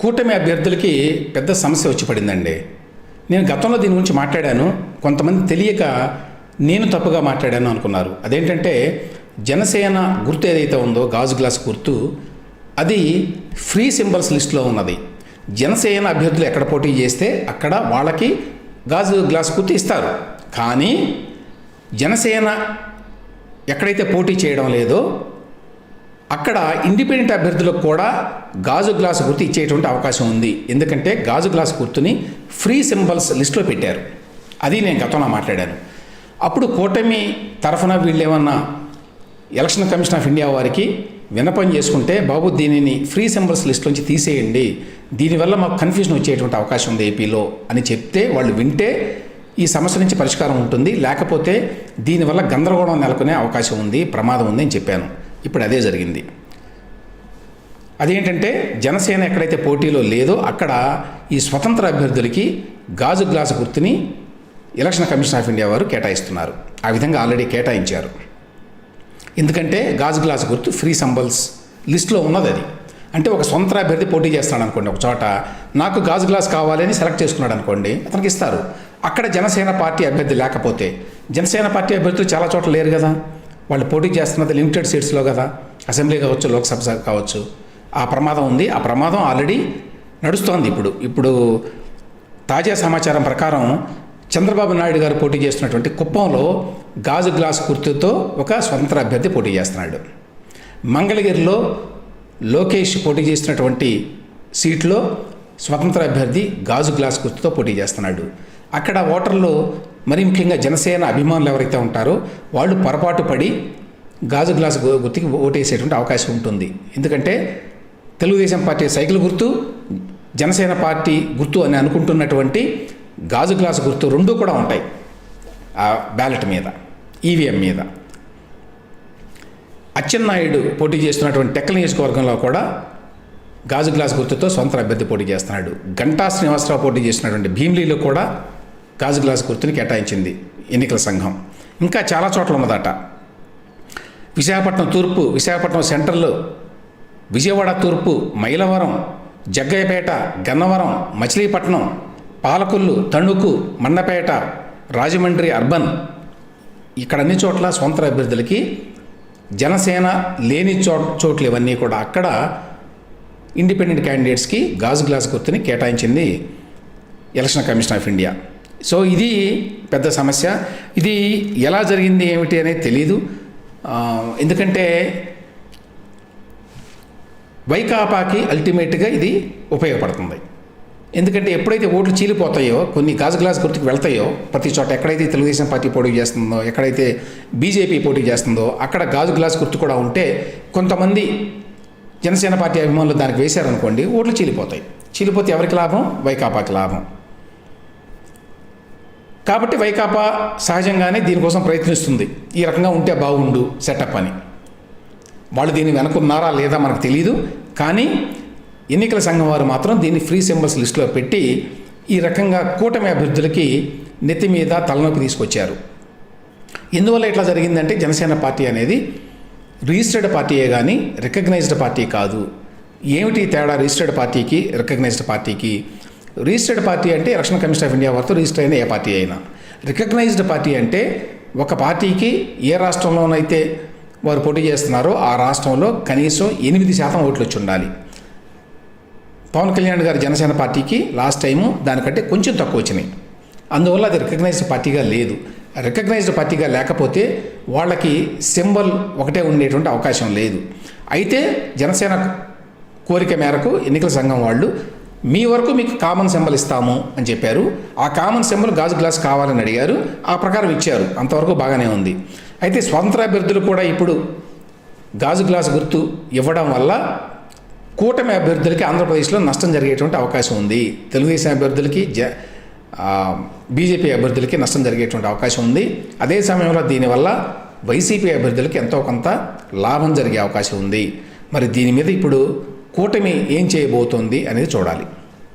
కూటమి అభ్యర్థులకి పెద్ద సమస్య వచ్చి పడిందండి. నేను గతంలో దీని గురించి మాట్లాడాను. కొంతమంది తెలియక నేను తప్పుగా మాట్లాడాను అనుకున్నారు. అదేంటంటే జనసేన గుర్తు ఏదైతే ఉందో గాజు గ్లాస్ గుర్తు అది ఫ్రీ సింబల్స్ లిస్ట్లో ఉన్నది. జనసేన అభ్యర్థులు ఎక్కడ పోటీ చేస్తే అక్కడ వాళ్ళకి గాజు గ్లాస్ గుర్తు ఇస్తారు. కానీ జనసేన ఎక్కడైతే పోటీ చేయడం లేదో అక్కడ ఇండిపెండెంట్ అభ్యర్థులకు కూడా గాజు గ్లాసు గుర్తు ఇచ్చేటువంటి అవకాశం ఉంది. ఎందుకంటే గాజు గ్లాసు గుర్తుని ఫ్రీ సింబల్స్ లిస్ట్లో పెట్టారు. అది నేను గతంలో మాట్లాడాను. అప్పుడు కూటమి తరఫున వీళ్ళేమన్నా ఎలక్షన్ కమిషన్ ఆఫ్ ఇండియా వారికి వినపం చేసుకుంటే బాబు దీనిని ఫ్రీ సింబల్స్ లిస్ట్ నుంచి తీసేయండి. దీనివల్ల మాకు కన్ఫ్యూజన్ వచ్చేటువంటి అవకాశం ఉంది ఏపీలో అని చెప్తే వాళ్ళు వింటే ఈ సమస్య నుంచి పరిష్కారం ఉంటుంది. లేకపోతే దీనివల్ల గందరగోళం నెలకొనే అవకాశం ఉంది ప్రమాదం ఉంది అని చెప్పాను. ఇప్పుడు అదే జరిగింది. అదేంటంటే జనసేన ఎక్కడైతే పోటీలో లేదో అక్కడ ఈ స్వతంత్ర అభ్యర్థులకి గాజు గ్లాసు గుర్తుని ఎలక్షన్ కమిషన్ ఆఫ్ ఇండియా వారు కేటాయిస్తున్నారు. ఆ విధంగా ఆల్రెడీ కేటాయించారు. ఎందుకంటే గాజు గ్లాసు గుర్తు ఫ్రీ సంబల్స్ లిస్ట్లో ఉన్నది అది. అంటే ఒక సొంత అభ్యర్థి పోటీ చేస్తాడు అనుకోండి ఒక చోట నాకు గాజు గ్లాస్ కావాలని సెలెక్ట్ చేసుకున్నాడు అనుకోండి అతనికి ఇస్తారు. అక్కడ జనసేన పార్టీ అభ్యర్థి లేకపోతే జనసేన పార్టీ అభ్యర్థులు చాలా చోట్ల లేరు కదా. వాళ్ళు పోటీ చేస్తున్నది లిమిటెడ్ సీట్స్లో కదా. అసెంబ్లీ కావచ్చు లోక్సభ కావచ్చు. ఆ ప్రమాదం ఉంది. ఆ ప్రమాదం ఆల్రెడీ నడుస్తోంది ఇప్పుడు. ఇప్పుడు తాజా సమాచారం ప్రకారం చంద్రబాబు నాయుడు గారు పోటీ చేస్తున్నటువంటి కుప్పంలో గాజు గ్లాస్ గుర్తుతో ఒక స్వతంత్ర అభ్యర్థి పోటీ చేస్తున్నాడు. మంగళగిరిలో లోకేష్ పోటీ చేసినటువంటి సీట్లో స్వతంత్ర అభ్యర్థి గాజు గ్లాస్ గుర్తుతో పోటీ చేస్తున్నాడు. అక్కడ ఓటర్లు మరి ముఖ్యంగా జనసేన అభిమానులు ఎవరైతే ఉంటారో వాళ్ళు పొరపాటు పడి గాజు గ్లాస్ గు- గుర్తుకి ఓటేసేటువంటి అవకాశం ఉంటుంది. ఎందుకంటే తెలుగుదేశం పార్టీ సైకిల్ గుర్తు జనసేన పార్టీ గుర్తు అని అనుకుంటున్నటువంటి గాజు గ్లాస్ గుర్తు రెండూ కూడా ఉంటాయి ఆ బ్యాలెట్ మీద ఈవీఎం మీద. అచ్చెన్నాయుడు పోటీ చేస్తున్నటువంటి టెక్కల నియోజకవర్గంలో కూడా గాజు గ్లాస్ గుర్తుతో సొంత అభ్యర్థి పోటీ చేస్తున్నాడు. గంటా శ్రీనివాసరావు పోటీ చేసినటువంటి భీమ్లీలో కూడా గాజు గ్లాస్ గుర్తుని కేటాయించింది ఎన్నికల సంఘం. ఇంకా చాలా చోట్ల ఉన్నదట. విశాఖపట్నం తూర్పు విశాఖపట్నం సెంట్రల్ విజయవాడ తూర్పు మైలవరం జగ్గయ్యపేట గన్నవరం మచిలీపట్నం పాలకొల్లు తణుకు మన్నపేట రాజమండ్రి అర్బన్ ఇక్కడ అన్ని చోట్ల స్వంత అభ్యర్థులకి జనసేన లేని చో చోట్ల ఇవన్నీ కూడా అక్కడ ఇండిపెండెంట్ క్యాండిడేట్స్కి గాజు గ్లాస్ గుర్తుని కేటాయించింది election commission of India. So ఇది పెద్ద సమస్య. ఇది ఎలా జరిగింది ఏమిటి అనేది తెలీదు. ఎందుకంటే వైకాపాకి అల్టిమేట్గా ఇది ఉపయోగపడుతుంది. ఎందుకంటే ఎప్పుడైతే ఓట్లు చీలిపోతాయో కొన్ని గాజు గ్లాస్ గుర్తుకు వెళ్తాయో ప్రతి చోట ఎక్కడైతే తెలుగుదేశం పార్టీ పోటీ చేస్తుందో ఎక్కడైతే బీజేపీ పోటీ చేస్తుందో అక్కడ గాజు గ్లాస్ గుర్తు కూడా ఉంటే కొంతమంది జనసేన పార్టీ అభిమానులు దానికి వేశారనుకోండి ఓట్లు చీలిపోతాయి. చీలిపోతే ఎవరికి లాభం? వైకాపాకి లాభం. కాబట్టి వైకాపా సహజంగానే దీనికోసం ప్రయత్నిస్తుంది. ఈ రకంగా ఉంటే బాగుండు సెటప్ అని. వాళ్ళు దీన్ని వెనుకున్నారా లేదా మనకు తెలియదు కానీ ఎన్నికల సంఘం వారు మాత్రం దీన్ని ఫ్రీ సింబల్స్ లిస్టులో పెట్టి ఈ రకంగా కూటమి అభ్యర్థులకి నెత్తి మీద తలనొప్పి తీసుకొచ్చారు. ఎందువల్ల ఇట్లా జరిగిందంటే జనసేన పార్టీ అనేది రిజిస్టర్డ్ పార్టీయే కానీ రికగ్నైజ్డ్ పార్టీ కాదు. ఏమిటి తేడా రిజిస్టర్డ్ పార్టీకి రికగ్నైజ్డ్ పార్టీకి? రిజిస్టర్డ్ పార్టీ అంటే ఎలక్షన్ కమిషన్ ఆఫ్ ఇండియా వారితో రిజిస్టర్ అయిన ఏ పార్టీ అయినా. రికగ్నైజ్డ్ పార్టీ అంటే ఒక పార్టీకి ఏ రాష్ట్రంలోనైతే వారు పోటీ చేస్తున్నారో ఆ రాష్ట్రంలో కనీసం ఎనిమిది శాతం ఓట్లు వచ్చి ఉండాలి. పవన్ కళ్యాణ్ గారి జనసేన పార్టీకి లాస్ట్ టైము దానికంటే కొంచెం తక్కువ వచ్చినాయి. అందువల్ల అది రికగ్నైజ్డ్ పార్టీగా లేదు. రికగ్నైజ్డ్ పార్టీగా లేకపోతే వాళ్ళకి సింబల్ ఒకటే ఉండేటువంటి అవకాశం లేదు. అయితే జనసేన కోరిక మేరకు ఎన్నికల సంఘం వాళ్ళు మీ వరకు మీకు కామన్ సింబల్ ఇస్తాము అని చెప్పారు. ఆ కామన్ సింబల్ గాజు గ్లాస్ కావాలని అడిగారు. ఆ ప్రకారం ఇచ్చారు. అంతవరకు బాగానే ఉంది. అయితే స్వతంత్ర అభ్యర్థులు కూడా ఇప్పుడు గాజు గ్లాస్ గుర్తు ఇవ్వడం వల్ల కూటమి అభ్యర్థులకి ఆంధ్రప్రదేశ్లో నష్టం జరిగేటువంటి అవకాశం ఉంది. తెలుగుదేశం అభ్యర్థులకి జ బీజేపీ అభ్యర్థులకి నష్టం జరిగేటువంటి అవకాశం ఉంది. అదే సమయంలో దీనివల్ల వైసీపీ అభ్యర్థులకి ఎంతో కొంత లాభం జరిగే అవకాశం ఉంది. మరి దీని మీద ఇప్పుడు కూటమి ఏం చేయబోతోంది అనేది చూడాలి.